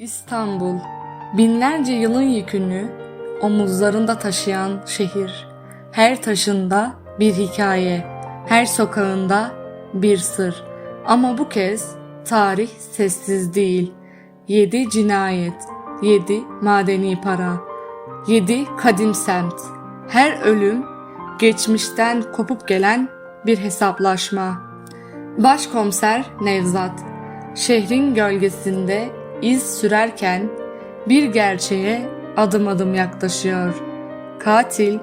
İstanbul, binlerce yılın yükünü omuzlarında taşıyan şehir. Her taşında bir hikaye, her sokağında bir sır. Ama bu kez tarih sessiz değil. Yedi cinayet, yedi madeni para, yedi kadim semt. Her ölüm geçmişten kopup gelen bir hesaplaşma. Başkomiser Nevzat, şehrin gölgesinde iz sürerken bir gerçeğe adım adım yaklaşıyor. Katil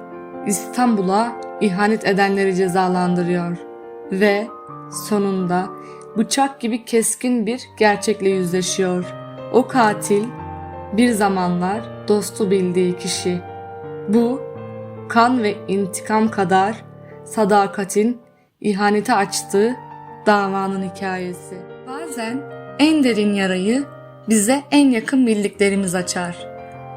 İstanbul'a ihanet edenleri cezalandırıyor ve sonunda bıçak gibi keskin bir gerçekle yüzleşiyor. O katil bir zamanlar dostu bildiği kişi. Bu kan ve intikam kadar sadakatin ihanete açtığı davanın hikayesi. Bazen en derin yarayı bize en yakın bildiklerimiz açar.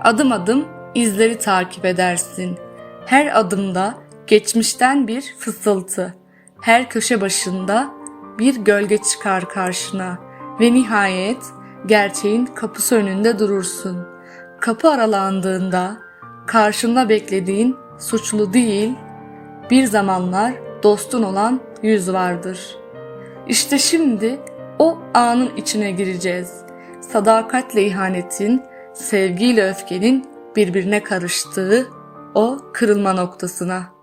Adım adım izleri takip edersin. Her adımda geçmişten bir fısıltı. Her köşe başında bir gölge çıkar karşına ve nihayet gerçeğin kapısı önünde durursun. Kapı aralandığında karşında beklediğin suçlu değil, bir zamanlar dostun olan yüz vardır. İşte şimdi o anın içine gireceğiz sadakatle ihanetin, sevgiyle öfkenin birbirine karıştığı o kırılma noktasına.